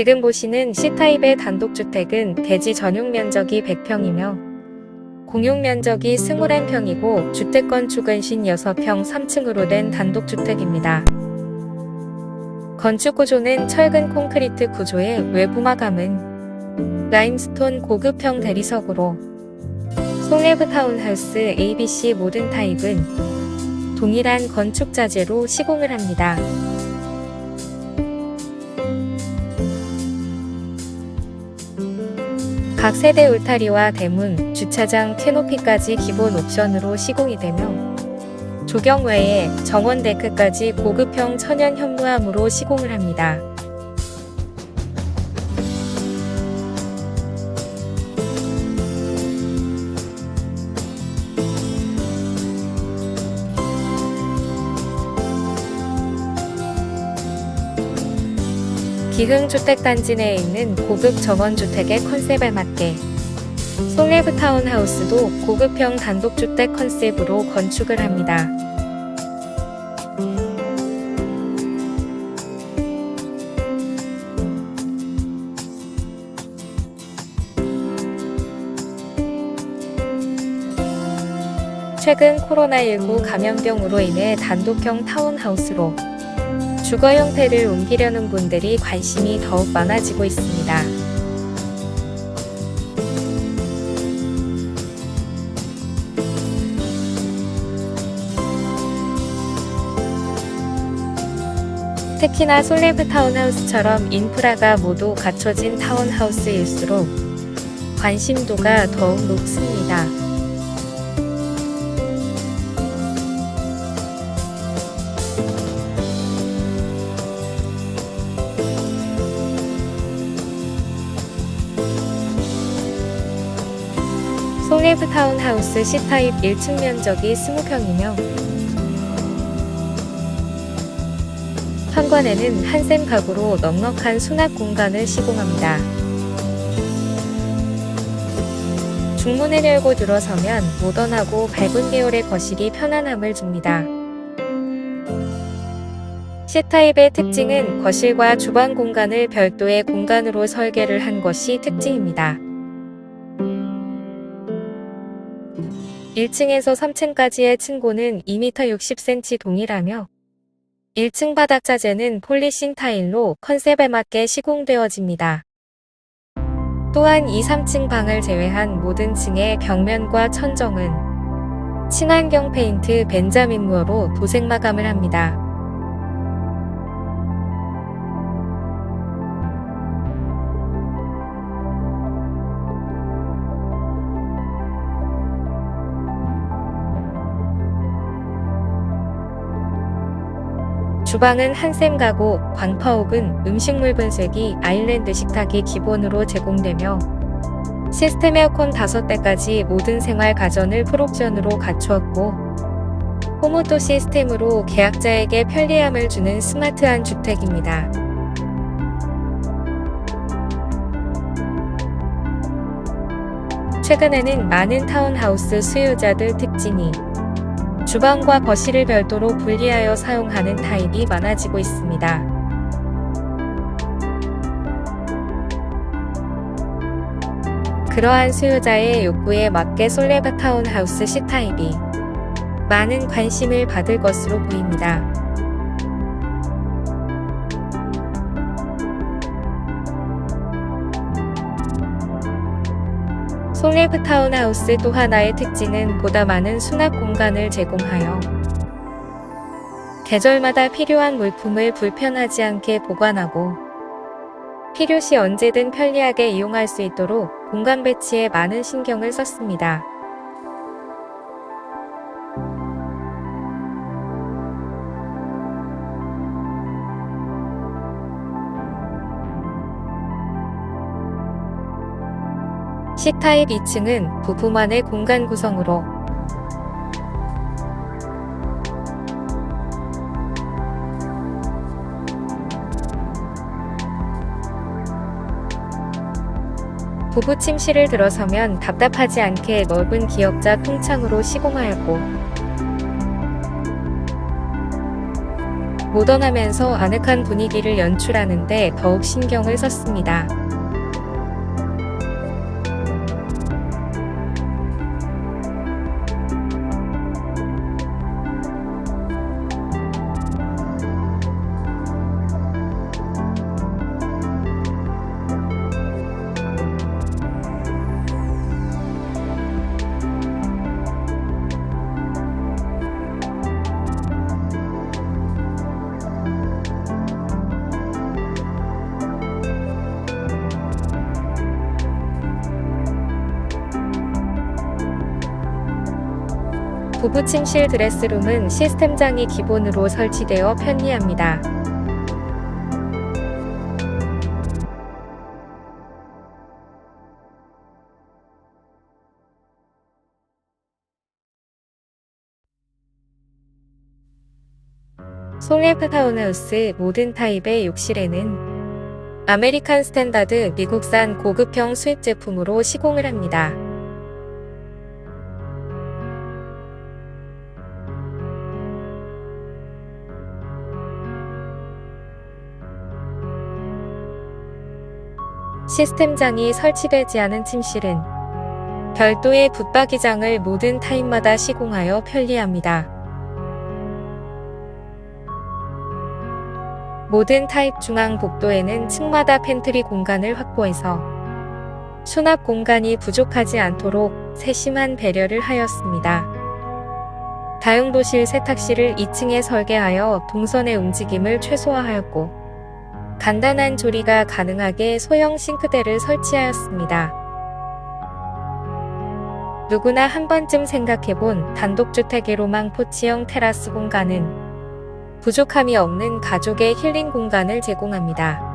지금 보시는 C타입의 단독주택은 대지 전용 면적이 100평이며 공용 면적이 21평이고 주택 건축은 56평 3층으로 된 단독주택입니다. 건축 구조는 철근 콘크리트 구조의 외부 마감은 라임스톤 고급형 대리석으로 솔레브 타운하우스 ABC 모든 타입은 동일한 건축 자재로 시공을 합니다. 각 세대 울타리와 대문, 주차장, 캐노피까지 기본 옵션으로 시공이 되며 조경 외에 정원 데크까지 고급형 천연 현무암으로 시공을 합니다. 기흥 주택단지 내에 있는 고급 정원주택의 컨셉에 맞게 솔레브 타운하우스도 고급형 단독주택 컨셉으로 건축을 합니다. 최근 코로나19 감염병으로 인해 단독형 타운하우스로 주거 형태를 옮기려는 분들이 관심이 더욱 많아지고 있습니다. 특히나 솔레브 타운하우스처럼 인프라가 모두 갖춰진 타운하우스일수록 관심도가 더욱 높습니다. 솔레브 타운하우스 C타입 1층 면적이 20평이며 현관에는 한샘 가구로 넉넉한 수납 공간을 시공합니다. 중문을 열고 들어서면 모던하고 밝은 계열의 거실이 편안함을 줍니다. C타입의 특징은 거실과 주방 공간을 별도의 공간으로 설계를 한 것이 특징입니다. 1층에서 3층까지의 층고는 2m 60cm 동일하며 1층 바닥 자재는 폴리싱 타일로 컨셉에 맞게 시공되어집니다. 또한 2, 3층 방을 제외한 모든 층의 벽면과 천정은 친환경 페인트 벤자민 무어로 도색 마감을 합니다. 주방은 한샘 가구, 광파옥은 음식물 분쇄기, 아일랜드 식탁이 기본으로 제공되며 시스템 에어컨 5대까지 모든 생활 가전을 풀옵션으로 갖추었고 호모토 시스템으로 계약자에게 편리함을 주는 스마트한 주택입니다. 최근에는 많은 타운하우스 수요자들 특징이 주방과 거실을 별도로 분리하여 사용하는 타입이 많아지고 있습니다. 그러한 수요자의 욕구에 맞게 솔레바 타운하우스 C타입이 많은 관심을 받을 것으로 보입니다. 솔레브 타운하우스 또 하나의 특징은 보다 많은 수납 공간을 제공하여 계절마다 필요한 물품을 불편하지 않게 보관하고 필요시 언제든 편리하게 이용할 수 있도록 공간 배치에 많은 신경을 썼습니다. C타입 2층은 부부만의 공간 구성으로 부부 침실을 들어서면 답답하지 않게 넓은 기역자 통창으로 시공하였고 모던하면서 아늑한 분위기를 연출하는데 더욱 신경을 썼습니다. 부부 침실 드레스룸은 시스템장이 기본으로 설치되어 편리합니다. 송일프 타운하우스 모든 타입의 욕실에는 아메리칸 스탠다드 미국산 고급형 수입 제품으로 시공을 합니다. 시스템장이 설치되지 않은 침실은 별도의 붙박이장을 모든 타입마다 시공하여 편리합니다. 모든 타입 중앙 복도에는 층마다 팬트리 공간을 확보해서 수납 공간이 부족하지 않도록 세심한 배려를 하였습니다. 다용도실 세탁실을 2층에 설계하여 동선의 움직임을 최소화하였고 간단한 조리가 가능하게 소형 싱크대를 설치하였습니다. 누구나 한 번쯤 생각해본 단독주택의 로망 포치형 테라스 공간은 부족함이 없는 가족의 힐링 공간을 제공합니다.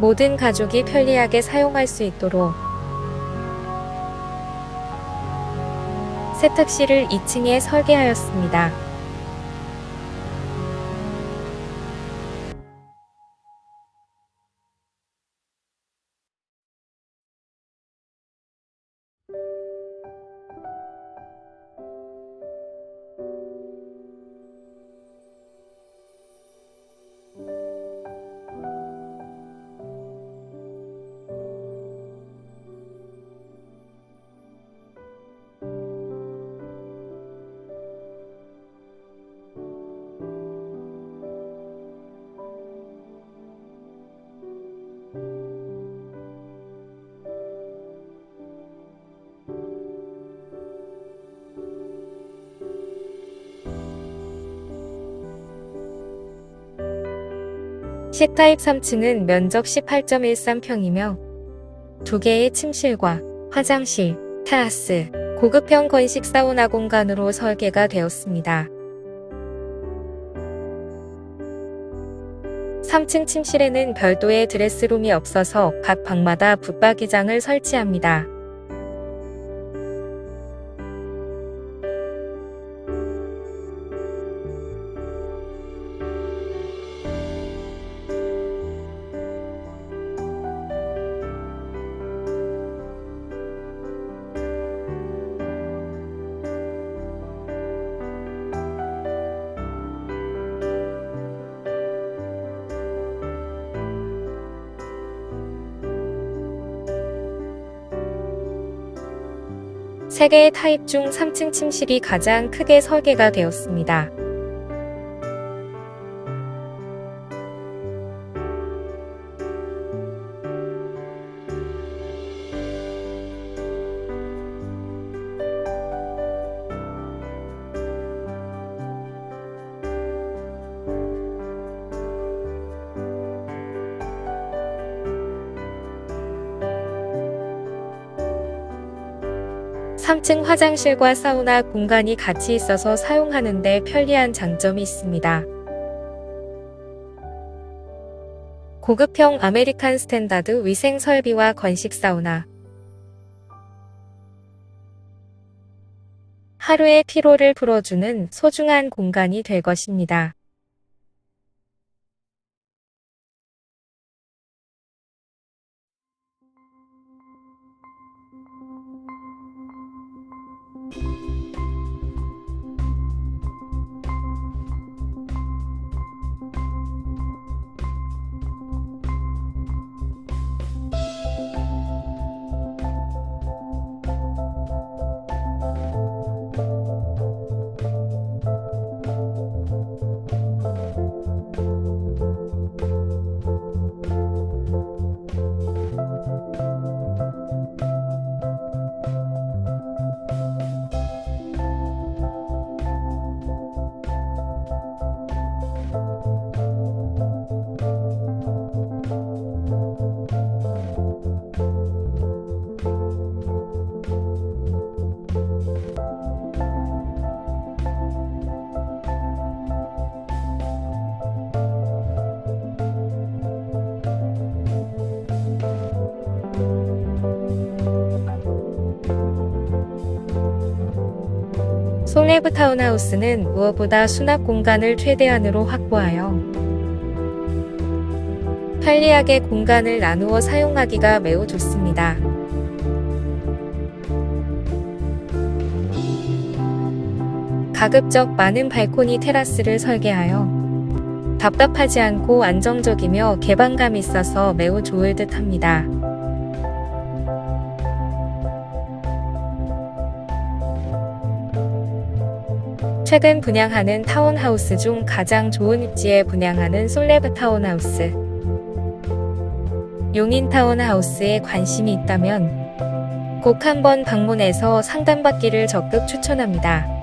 모든 가족이 편리하게 사용할 수 있도록 세탁실을 2층에 설계하였습니다. C타입 3층은 면적 18.13평이며 두 개의 침실과 화장실, 테라스, 고급형 건식 사우나 공간으로 설계가 되었습니다. 3층 침실에는 별도의 드레스룸이 없어서 각 방마다 붙박이장을 설치합니다. 세 개의 타입 중 3층 침실이 가장 크게 설계가 되었습니다. 삼층 화장실과 사우나 공간이 같이 있어서 사용하는데 편리한 장점이 있습니다. 고급형 아메리칸 스탠다드 위생 설비와 건식 사우나. 하루의 피로를 풀어주는 소중한 공간이 될 것입니다. 솔레브 타운하우스는 무엇보다 수납 공간을 최대한으로 확보하여 편리하게 공간을 나누어 사용하기가 매우 좋습니다. 가급적 많은 발코니 테라스를 설계하여 답답하지 않고 안정적이며 개방감 있어서 매우 좋을 듯 합니다. 최근 분양하는 타운하우스 중 가장 좋은 입지에 분양하는 솔레브 타운하우스. 용인 타운하우스에 관심이 있다면 꼭 한번 방문해서 상담받기를 적극 추천합니다.